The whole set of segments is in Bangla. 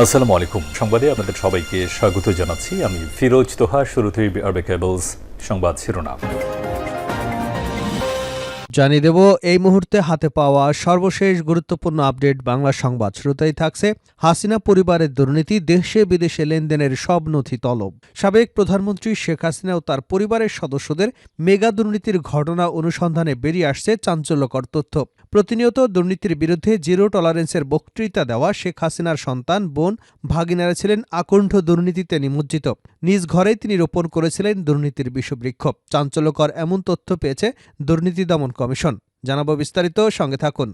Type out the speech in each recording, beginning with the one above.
আসসালামু আলাইকুম। সংবাদে আপনাদের সবাইকে স্বাগত জানাচ্ছি। আমি ফিরোজ তোহা, শুরুতেই আরবে কেবলস সংবাদ শিরোনাম। জানিয়ে দেব, এই মুহূর্তে হাতে পাওয়া সর্বশেষ গুরুত্বপূর্ণ আপডেট বাংলা সংবাদ শুরুতেই থাকছে হাসিনা পরিবারের দুর্নীতি, দেশে বিদেশে লেনদেনের সব নথি তলব। সাবেক প্রধানমন্ত্রী শেখ হাসিনা ও তার পরিবারের সদস্যদের মেগা দুর্নীতির ঘটনা অনুসন্ধানে বেরিয়ে আসছে চাঞ্চল্যকর তথ্য। প্রতিনিয়ত দুর্নীতির বিরুদ্ধে জিরো টলারেন্সের বক্তৃতা দেওয়া শেখ হাসিনার সন্তান, বোন ভাগিনারা ছিলেন আকণ্ঠ দুর্নীতিতে নিমজ্জিত। নিজ ঘরেই তিনি রোপণ করেছিলেন দুর্নীতির বিষবৃক্ষ। চাঞ্চল্যকর এমন তথ্য পেয়েছে দুর্নীতি দমন কমিশন। জানাব বিস্তারিত, সঙ্গে থাকুন।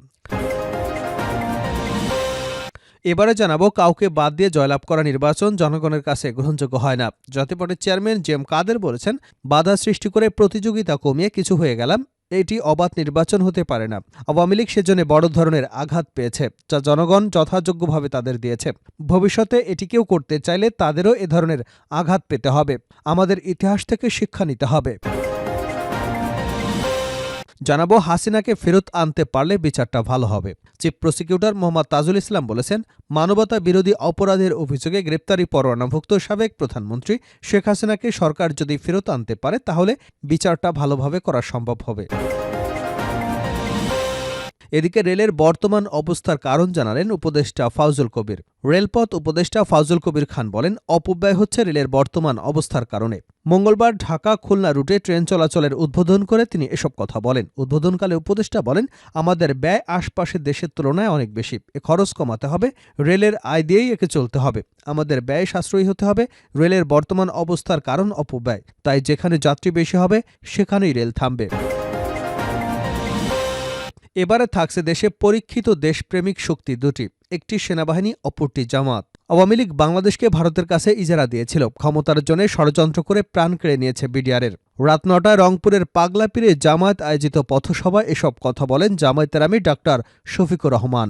এবারে জানাব, কাউকে বাদ দিয়ে জয়লাভ করা নির্বাচন জনগণের কাছে গ্রহণযোগ্য হয় না। জাতিপটের চেয়ারম্যান জেম কাদের বলেছেন, বাধা সৃষ্টি করে প্রতিযোগিতা কমিয়ে কিছু হয়ে গেলাম এটি অবাধ নির্বাচন হতে পারে না। আওয়ামী লীগ সেজন্য বড় ধরনের আঘাত পেয়েছে, যা জনগণ যথাযোগ্যভাবে তাদের দিয়েছে। ভবিষ্যতে এটিকেও করতে চাইলে তাদেরও এ ধরনের আঘাত পেতে হবে। আমাদের ইতিহাস থেকে শিক্ষা নিতে হবে। জানাব, হাসিনাকে ফেরত আনতে পারলে বিচারটা ভালো হবে। চিফ প্রসিকিউটর মোহাম্মদ তাজুল ইসলাম বলেছেন, মানবতা বিরোধী অপরাধের অভিযোগে গ্রেপ্তারি পরোয়ানাভুক্ত সাবেক প্রধানমন্ত্রী শেখ হাসিনাকে সরকার যদি ফেরত আনতে পারে, তাহলে বিচারটা ভালোভাবে করা সম্ভব হবে। এদিকে রেলের বর্তমান অবস্থার কারণ জানালেন উপদেষ্টা ফাউজুল কবির। রেলপথ উপদেষ্টা ফাউজুল কবির খান বলেন, অপব্যয় হচ্ছে রেলের বর্তমান অবস্থার কারণে। মঙ্গলবার ঢাকা খুলনা রুটে ট্রেন চলাচলের উদ্বোধন করে তিনি এসব কথা বলেন। উদ্বোধনকালে উপদেষ্টা বলেন, আমাদের ব্যয় আশপাশের দেশের তুলনায় অনেক বেশি। এ খরচ কমাতে হবে, রেলের আয় দিয়েই একে চলতে হবে। আমাদের ব্যয় সাশ্রয়ী হতে হবে, রেলের বর্তমান অবস্থার কারণ অপব্যয়। তাই যেখানে যাত্রী বেশি হবে, সেখানেই রেল থামবে। এবারে থাকছে দেশে পরীক্ষিত দেশপ্রেমিক শক্তি দুটি, একটি সেনাবাহিনী, অপরটি জামাত। আওয়ামী লীগ বাংলাদেশকে ভারতের কাছে ইজারা দিয়েছিল। ক্ষমতার জন্য ষড়যন্ত্র করে প্রাণ কেড়ে নিয়েছে বিডিআরের। রাত নটায় রংপুরের পাগলাপীরে জামায়াত আয়োজিত পথসভায় এসব কথা বলেন জামায়াতের আমি ডাক্তার শফিকুর রহমান।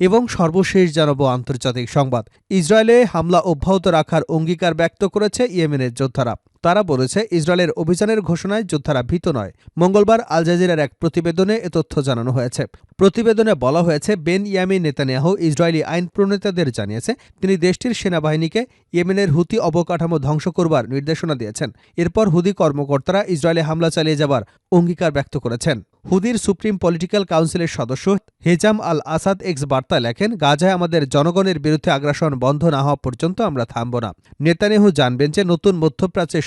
এবং সর্বশেষ জানাব আন্তর্জাতিক সংবাদ। ইসরায়েলে হামলা অব্যাহত রাখার অঙ্গীকার ব্যক্ত করেছে ইয়েমেনের যোদ্ধারা। তারা বলেছে, ইসরায়েলের অভিযানের ঘোষণায় যোদ্ধারা ভীত নয়। মঙ্গলবার আল জাজিরার এক প্রতিবেদনে এ তথ্য জানানো হয়েছে। প্রতিবেদনে বলা হয়েছে বেন ইয়ামি নেতানিয়াহু ইসরায়েলি আইন প্রণেতাদের জানিয়েছে, তিনি দেশটির সেনাবাহিনীকে ইয়েমেনের হুতি অবকাঠামো ধ্বংস করবার নির্দেশনা দিয়েছেন। এরপর হুদি কর্মকর্তারা ইসরায়েলে হামলা চালিয়ে যাবার অঙ্গীকার ব্যক্ত করেছেন। হুদির সুপ্রিম পলিটিক্যাল কাউন্সিলের সদস্য হেজাম আল আসাদ এক্স বার্তা লেখেন, গাজায় আমাদের জনগণের বিরুদ্ধে আগ্রাসন বন্ধ না হওয়া পর্যন্ত আমরা থামব না। নেতানিয়াহু জানবেন যে, নতুন মধ্যপ্রাচ্যের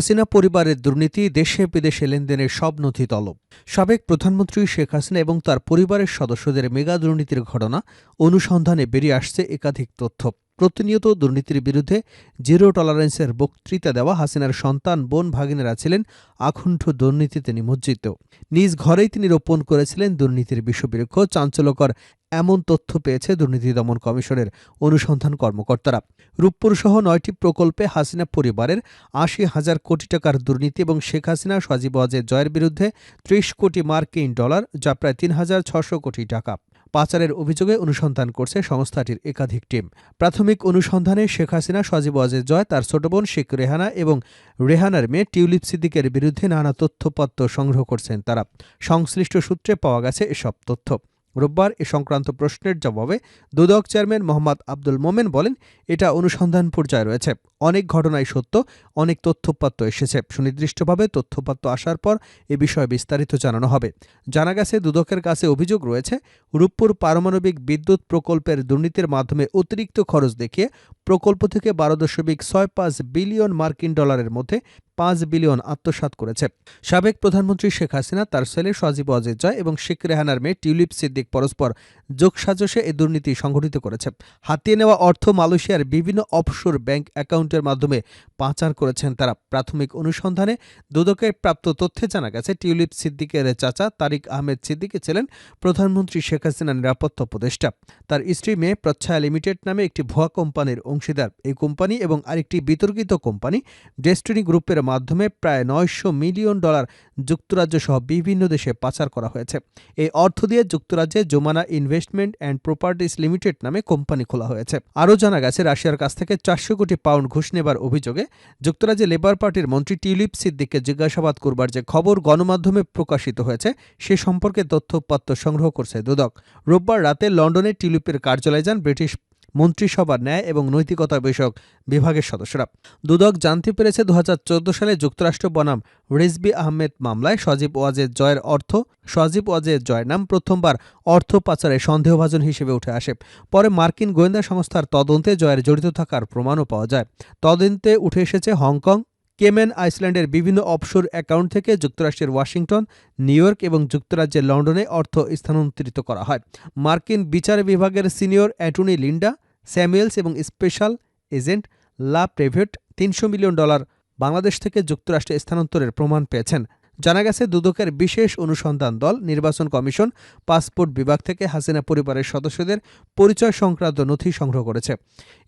হাসিনা পরিবারের দুর্নীতি, দেশে বিদেশে লেনদেনের সব নথি তলব। সাবেক প্রধানমন্ত্রী শেখ হাসিনা এবং তার পরিবারের সদস্যদের মেগা দুর্নীতির ঘটনা অনুসন্ধানে বেরিয়ে আসছে একাধিক তথ্য। প্রতিনিয়ত দুর্নীতির বিরুদ্ধে জিরো টলারেন্সের বক্তৃতা দেওয়া হাসিনার সন্তান, বোন ভাগিনেরা ছিলেন আকুণ্ঠ দুর্নীতিতে নিমজ্জিত। নিজ ঘরেই তিনি রোপণ করেছিলেন দুর্নীতির বিশ্ববৃক্ষ চাঞ্চল্যকর এমন তথ্য পেয়েছে দুর্নীতি দমন কমিশনের অনুসন্ধান কর্মকর্তারা। রূপপুর সহ নয়টি প্রকল্পে হাসিনা পরিবারের আশি হাজার কোটি টাকার দুর্নীতি এবং শেখ হাসিনা সজীব ওয়াজেদ জয়ের বিরুদ্ধে ত্রিশ কোটি মার্কিন ডলার, যা প্রায় তিন হাজার ছশো কোটি টাকা। পাচারের অভিযোগে অনুসন্ধান করছে সংস্থাটির একাধিক টিম। প্রাথমিক অনুসন্ধানে শেখ হাসিনা, সজীব অজয় জয়, তার ছোট বোন শেখ রেহানা এবং রেহানার মেয়ে টিউলিপ সিদ্দিকের বিরুদ্ধে নানা তথ্যপত্র সংগ্রহ করছেন তারা। সংশ্লিষ্ট সূত্রে পাওয়া গেছে এসব তথ্য। রোববার এ সংক্রান্ত প্রশ্নের জবাবে দুদক চেয়ারম্যান মোহাম্মদ আব্দুল মোমেন বলেন, এটা অনুসন্ধান পর্যায়ে রয়েছে। অনেক ঘটনাই সত্য, অনেক তথ্যপাত্র এসেছে। সুনির্দিষ্টভাবে তথ্যপাত্র আসার পর এ বিষয়ে বিস্তারিত জানানো হবে। জানা গেছে, দুদকের কাছে অভিযোগ রয়েছে, রূপপুর পারমাণবিক বিদ্যুৎ প্রকল্পের দুর্নীতির মাধ্যমে অতিরিক্ত খরচ দেখিয়ে প্রকল্প থেকে বারো দশমিক ছয় পাঁচ বিলিয়ন মার্কিন ডলারের মধ্যে পাঁচ বিলিয়ন আত্মসাৎ করেছে। সাবেক প্রধানমন্ত্রী শেখ হাসিনা, তার ছেলে সজীব অজেদ জয় এবং শেখ রেহানার মেয়ে টিউলিপ সিদ্দিক পরস্পর যোগসাজশে এ দুর্নীতি সংঘটিত করেছে। হাতিয়ে নেওয়া অর্থ মালয়েশিয়ার বিভিন্ন অফশোর ব্যাংক অ্যাকাউন্টের মাধ্যমে পাচার করেছেন তারা। প্রাথমিক অনুসন্ধানে দুদকে প্রাপ্ত তথ্যে জানা গেছে, টিউলিপ সিদ্দিকের চাচা তারিক আহমেদ সিদ্দিকে ছিলেন প্রধানমন্ত্রী শেখ হাসিনার নিরাপত্তা উপদেষ্টা। তার স্ত্রী মেয়ে প্রচ্ছায়া লিমিটেড নামে একটি ভুয়া কোম্পানির অংশীদার। এই কোম্পানি এবং আরেকটি বিতর্কিত কোম্পানি, ডেস্টিনি গ্রুপের মাধ্যমে প্রায় নয়শো মিলিয়ন ডলার যুক্তরাজ্য সহ বিভিন্ন দেশে পাচার করা হয়েছে। এই অর্থ দিয়ে যুক্তরাজ্যে Jomana investment and properties limited নামে কোম্পানি খোলা হয়েছে। আরও জানা গেছে, রাশিয়ার কাছ থেকে চারশো কোটি পাউন্ড ঘুষ নেবার অভিযোগে যুক্তরাজ্যে লেবার পার্টির মন্ত্রী টিউলিপ সিদ্দিককে জিজ্ঞাসাবাদ করবার যে খবর গণমাধ্যমে প্রকাশিত হয়েছে, সে সম্পর্কে তথ্যপাত্র সংগ্রহ করছে দুদক। রোববার রাতে লন্ডনে টিউলিপের কার্যালয়ে যান ব্রিটিশ মন্ত্রিসভার ন্যায় এবং নৈতিকতা বিষয়ক বিভাগের সদস্যরা। দুদক জানতে পেরেছে দু হাজার চোদ্দ সালে যুক্তরাষ্ট্র বনাম রিজবি আহমেদ মামলায় সজীব ওয়াজেদ জয়ের অর্থ, সজীব ওয়াজেদ জয়ের নাম প্রথমবার অর্থ পাচারে সন্দেহভাজন হিসেবে উঠে আসে। পরে মার্কিন গোয়েন্দা সংস্থার তদন্তে জয়ের জড়িত থাকার প্রমাণও পাওয়া যায়। তদন্তে উঠে এসেছে হংকং কেমেন আইসল্যান্ডের বিভিন্ন অপশোর অ্যাকাউন্ট থেকে যুক্তরাষ্ট্রের ওয়াশিংটন, নিউ এবং যুক্তরাজ্যের লন্ডনে অর্থ স্থানান্তরিত করা হয়। মার্কিন বিচার বিভাগের সিনিয়র অ্যাটর্নি লিন্ডা, স্যামুয়েলস এবং স্পেশাল এজেন্ট লা প্রেভেট তিনশো মিলিয়ন ডলার বাংলাদেশ থেকে যুক্তরাষ্ট্রে স্থানান্তরের প্রমাণ পেয়েছেন। জানা গেছে, দুদকের বিশেষ অনুসন্ধান দল, নির্বাচন কমিশন, পাসপোর্ট বিভাগ থেকে হাসিনা পরিবারের সদস্যদের পরিচয় সংক্রান্ত নথি সংগ্রহ করেছে।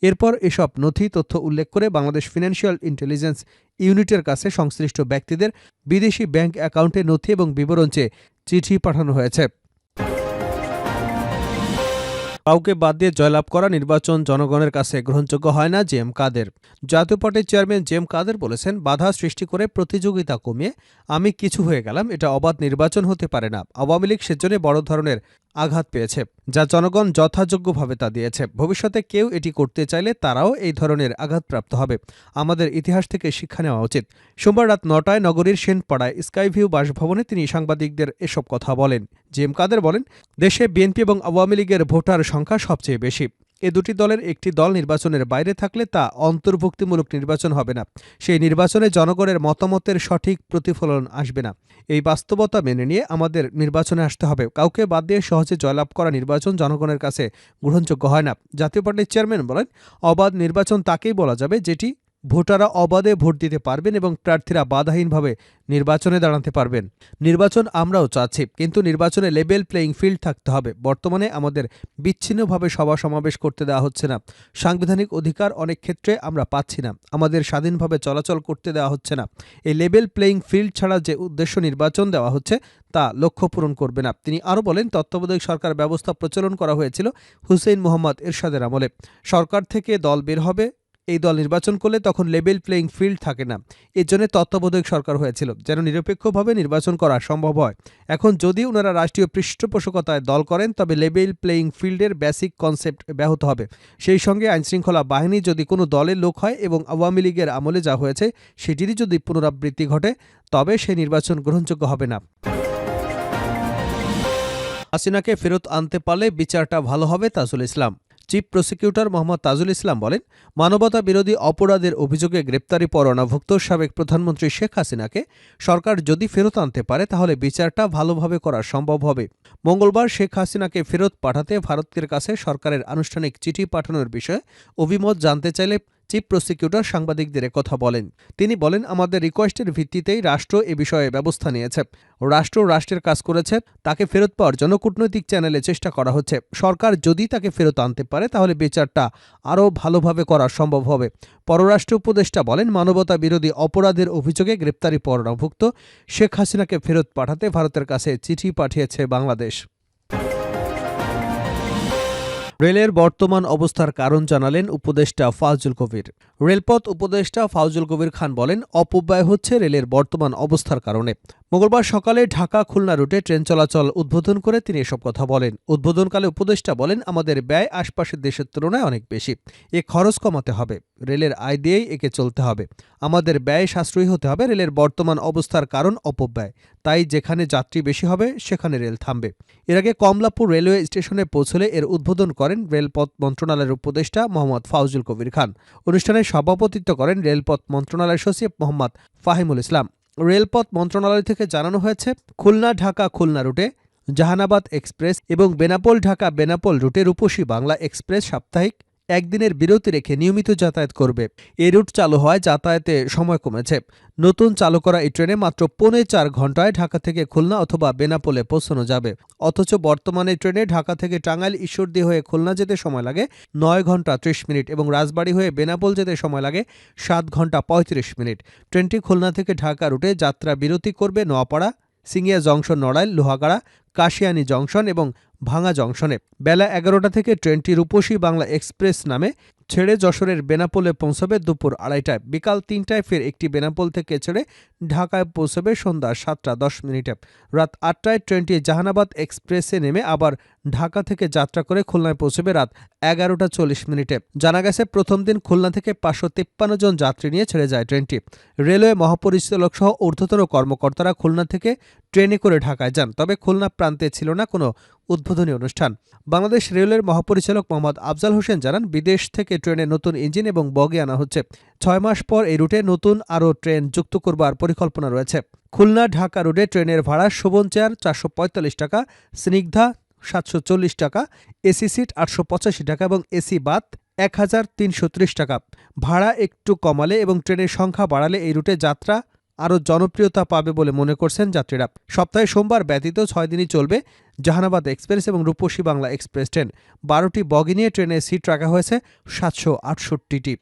এরপর এসব নথি তথ্য উল্লেখ করে বাংলাদেশ ফিনান্সিয়াল ইন্টেলিজেন্স ইউনিটের কাছে সংশ্লিষ্ট ব্যক্তিদের বিদেশি ব্যাংক অ্যাকাউন্টে নথি এবং বিবরণ চেয়ে চিঠি পাঠানো হয়েছে। কাউকে বাদ দিয়ে জয়লাভ করা নির্বাচন জনগণের কাছে গ্রহণযোগ্য হয় না জেম কাদের। জাতীয় পার্টির চেয়ারম্যান জেম কাদের বলেছেন, বাধা সৃষ্টি করে প্রতিযোগিতা কমিয়ে আমি কিছু হয়ে গেলাম, এটা অবাধ নির্বাচন হতে পারে না। আওয়ামী লীগ সেজন্য বড় ধরনের আঘাত পেয়েছে, যা জনগণ যথাযোগ্যভাবে তা দিয়েছে। ভবিষ্যতে কেউ এটি করতে চাইলে তারাও এই ধরনের আঘাতপ্রাপ্ত হবে। আমাদের ইতিহাস থেকে শিক্ষা নেওয়া উচিত। সোমবার রাত নটায় নগরীর সেনপাড়ায় স্কাইভিউ বাসভবনে তিনি সাংবাদিকদের এসব কথা বলেন। জেএম কাদের বলেন, দেশে বিএনপি এবং আওয়ামী লীগের ভোটার সংখ্যা সবচেয়ে বেশি। এ দুটি দলের একটি দল নির্বাচনের বাইরে থাকলে তা অন্তর্ভুক্তিমূলক নির্বাচন হবে না। সেই নির্বাচনে জনগণের মতামতের সঠিক প্রতিফলন আসবে না। এই বাস্তবতা মেনে নিয়ে আমাদের নির্বাচনে আসতে হবে। কাউকে বাদ দিয়ে সহজে জয়লাভ করা নির্বাচন জনগণের কাছে গ্রহণযোগ্য হয় না। জাতীয় পার্টির চেয়ারম্যান বলেন, অবাধ নির্বাচন তাকেই বলা যাবে যেটি ভোটাররা অবাধে ভোট দিতে পারবেন এবং প্রার্থীরা বাধাহীনভাবে নির্বাচনে দাঁড়াতে পারবেন। নির্বাচন আমরাও চাচ্ছি, কিন্তু নির্বাচনে লেভেল প্লেয়িং ফিল্ড থাকতে হবে। বর্তমানে আমাদের বিচ্ছিন্নভাবে সভা সমাবেশ করতে দেওয়া হচ্ছে না। সাংবিধানিক অধিকার অনেক ক্ষেত্রে আমরা পাচ্ছি না। আমাদের স্বাধীনভাবে চলাচল করতে দেওয়া হচ্ছে না। এই লেভেল প্লেয়িং ফিল্ড ছাড়া যে উদ্দেশ্য নির্বাচন দেওয়া হচ্ছে, তা লক্ষ্য পূরণ করবে না। তিনি আরও বলেন, তত্ত্বাবধায়ক সরকার ব্যবস্থা প্রচলন করা হয়েছিল হুসেইন মোহাম্মদ এরশাদের আমলে। সরকার থেকে দল বের হবে এই দল নির্বাচন করলে তখন লেভেল প্লেয়িং ফিল্ড থাকে না। এর জন্য তত্ত্বাবধায়ক সরকার হয়েছিল, যেন নিরপেক্ষভাবে নির্বাচন করা সম্ভব হয়। এখন যদি ওনারা রাষ্ট্রীয় পৃষ্ঠপোষকতায় দল করেন, তবে লেভেল প্লেয়িং ফিল্ডের বেসিক কনসেপ্ট ব্যাহত হবে। সেই সঙ্গে আইনশৃঙ্খলা বাহিনী যদি কোনো দলের লোক হয় এবং আওয়ামী লীগের আমলে যা হয়েছে, সেটিরই যদি পুনরাবৃত্তি ঘটে, তবে সেই নির্বাচন গ্রহণযোগ্য হবে না। হাসিনাকে ফেরত আনতে পারলে বিচারটা ভালো হবে তাজুল ইসলাম। চিফ প্রসিকিউটর মোহাম্মদ তাজুল ইসলাম বলেন মানবতা বিরোধী অপরাধের অভিযোগে গ্রেপ্তারি পরোয়ানাভুক্ত সাবেক প্রধানমন্ত্রী শেখ হাসিনাকে সরকার যদি ফেরত আনতে পারে, তাহলে বিচারটা ভালোভাবে করা সম্ভব হবে। মঙ্গলবার শেখ হাসিনাকে ফেরত পাঠাতে ভারতের কাছে সরকারের আনুষ্ঠানিক চিঠি পাঠানোর বিষয়ে অভিমত জানতে চাইলে চিফ প্রসিকিউটর সাংবাদিকদের কথা বলেন। তিনি বলেন, আমাদের রিকোয়েস্টের ভিত্তিতেই রাষ্ট্র এ বিষয়ে ব্যবস্থা নিয়েছে। রাষ্ট্র রাষ্ট্রের কাজ করেছে, তাকে ফেরত পাওয়ার জন্য কূটনৈতিক চ্যানেলে চেষ্টা করা হচ্ছে। সরকার যদি তাকে ফেরত আনতে পারে, তাহলে বিচারটা আরও ভালোভাবে করা সম্ভব হবে। পররাষ্ট্র উপদেষ্টা বলেন, মানবতা বিরোধী অপরাধের অভিযোগে গ্রেপ্তারি পরোয়ানাভুক্ত শেখ হাসিনাকে ফেরত পাঠাতে ভারতের কাছে চিঠি পাঠিয়েছে বাংলাদেশ। রেলের বর্তমান অবস্থার কারণ জানালেন উপদেষ্টা ফাউজুল কবির। রেলপথ উপদেষ্টা ফাউজুল কবির খান বলেন, অপব্যয় হচ্ছে রেলের বর্তমান অবস্থার কারণে। মঙ্গলবার সকালে ঢাকা খুলনা রুটে ট্রেন চলাচল উদ্বোধন করে তিনি এসব কথা বলেন। উদ্বোধনকালে উপদেষ্টা বলেন, আমাদের ব্যয় আশপাশের দেশের তুলনায় অনেক বেশি। এ খরচ কমাতে হবে। রেলের আয় দিয়েই একে চলতে হবে। আমাদের ব্যয় সাশ্রয়ী হতে হবে। রেলের বর্তমান অবস্থার কারণ অপব্যয়। তাই যেখানে যাত্রী বেশি হবে, সেখানে রেল থামবে। এর আগে কমলাপুর রেলওয়ে স্টেশনে পৌঁছলে এর উদ্বোধন করেন রেলপথ মন্ত্রণালয়ের উপদেষ্টা মোহাম্মদ ফাউজুল কবির খান। অনুষ্ঠানে সভাপতিত্ব করেন রেলপথ মন্ত্রণালয়ের সচিব মোহাম্মদ ফাহিমুল ইসলাম। রেলপথ মন্ত্রণালয় থেকে জানানো হয়েছে, খুলনা ঢাকা খুলনা রুটে, জাহানাবাদ এক্সপ্রেস এবং বেনাপোল ঢাকা বেনাপোল রুটে রূপসী বাংলা এক্সপ্রেস সাপ্তাহিক একদিনের বিরতি রেখে নিয়মিত যাতায়াত করবে। এই রুট চালু হয় যাতায়াতে সময় কমেছে। নতুন চালু করা এই ট্রেনে মাত্র পৌনে চার ঘন্টায় ঢাকা থেকে খুলনা অথবা বেনাপোলে পৌঁছানো যাবে। অথচ বর্তমানে ট্রেনে ঢাকা থেকে টাঙ্গাইল, ঈশ্বরদী হয়ে খুলনা যেতে সময় লাগে নয় ঘণ্টা ত্রিশ মিনিট এবং রাজবাড়ী হয়ে বেনাপোল যেতে সময় লাগে সাত ঘণ্টা পঁয়ত্রিশ মিনিট। ট্রেনটি খুলনা থেকে ঢাকা রুটে যাত্রা বিরতি করবে নোয়াপাড়া, সিঙ্গিয়া জংশন নড়াইল, লোহাগাড়া, কাশিয়ানী জংশন এবং ভাঙা জংশনে। বেলা এগারোটা থেকে ট্রেনটি রূপসী বাংলা এক্সপ্রেস নামে ছেড়ে যশোরের বেনাপোলে পৌঁছবে দুপুর আড়াইটায়। বিকাল তিনটায় ফের একটি বেনাপোল থেকে ছেড়ে ঢাকায় পৌঁছবে সন্ধ্যা সাতটা দশ মিনিটে। রাত আটটায় ট্রেনটি জাহানাবাদ এক্সপ্রেসে নেমে আবার ঢাকা থেকে যাত্রা করে খুলনায় পৌঁছবে রাত এগারোটা চল্লিশ মিনিটে। জানা গেছে, প্রথম দিন খুলনা থেকে পাঁচশো তিপ্পান্ন জন যাত্রী নিয়ে ছেড়ে যায় ট্রেনটি। রেলওয়ে মহাপরিচালক সহ ঊর্ধ্বতন কর্মকর্তারা খুলনা থেকে ট্রেনে করে ঢাকায় যান, তবে খুলনা প্রান্তে ছিল না কোনো উদ্বোধনী অনুষ্ঠান। বাংলাদেশ রেলের মহাপরিচালক মোহাম্মদ আফজাল হোসেন জানান, বিদেশ থেকে ট্রেনে নতুন ইঞ্জিন এবং বগি আনা হচ্ছে। ছয় মাস পর এই রুটে নতুন আরও ট্রেন যুক্ত করবার পরিকল্পনা রয়েছে। খুলনা ঢাকা রুটে ট্রেনের ভাড়া শোভন চেয়ার চারশো পঁয়তাল্লিশ টাকা, স্নিগ্ধা সাতশো চল্লিশ টাকা এসি সিট আটশো পঁচাশি টাকা এবং এসি বাত এক হাজার তিনশো ত্রিশ টাকা। ভাড়া একটু কমালে এবং ট্রেনের সংখ্যা বাড়ালে এই রুটে যাত্রা আরও জনপ্রিয়তা পাবে বলে মনে করছেন যাত্রীরা। সপ্তাহে সোমবার ব্যতীত ছয় দিনই চলবে জাহানাবাদ এক্সপ্রেস এবং রূপসী বাংলা এক্সপ্রেস ট্রেন। বারোটি বগি নিয়ে ট্রেনে সিট রাখা হয়েছে সাতশো আটষট্টিটি।